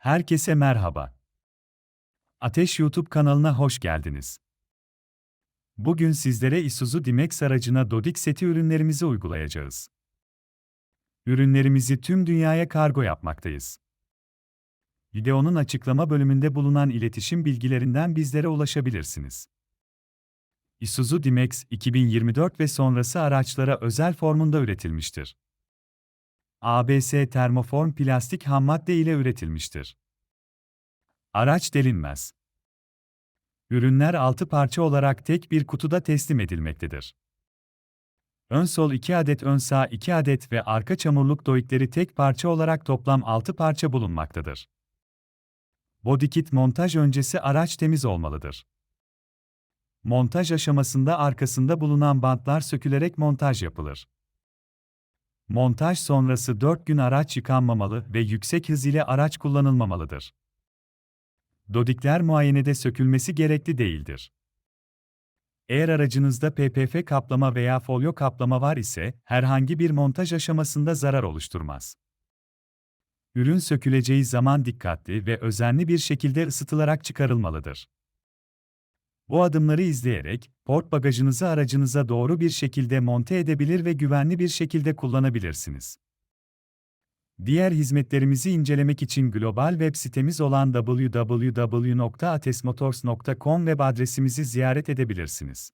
Herkese merhaba. Ateş YouTube kanalına hoş geldiniz. Bugün sizlere Isuzu D-Max aracına Dodik seti ürünlerimizi uygulayacağız. Ürünlerimizi tüm dünyaya kargo yapmaktayız. Videonun açıklama bölümünde bulunan iletişim bilgilerinden bizlere ulaşabilirsiniz. Isuzu D-Max 2024 ve sonrası araçlara özel formunda üretilmiştir. ABS termoform plastik hammadde ile üretilmiştir. Araç delinmez. Ürünler 6 parça olarak tek bir kutuda teslim edilmektedir. Ön sol 2 adet ön sağ 2 adet ve arka çamurluk doikleri tek parça olarak toplam 6 parça bulunmaktadır. Bodykit montaj öncesi araç temiz olmalıdır. Montaj aşamasında arkasında bulunan bantlar sökülerek montaj yapılır. Montaj sonrası 4 gün araç yıkanmamalı ve yüksek hız ile araç kullanılmamalıdır. Dodikler muayenede sökülmesi gerekli değildir. Eğer aracınızda PPF kaplama veya folyo kaplama var ise, herhangi bir montaj aşamasında zarar oluşturmaz. Ürün söküleceği zaman dikkatli ve özenli bir şekilde ısıtılarak çıkarılmalıdır. Bu adımları izleyerek, port bagajınızı aracınıza doğru bir şekilde monte edebilir ve güvenli bir şekilde kullanabilirsiniz. Diğer hizmetlerimizi incelemek için global web sitemiz olan www.atesmotors.com web adresimizi ziyaret edebilirsiniz.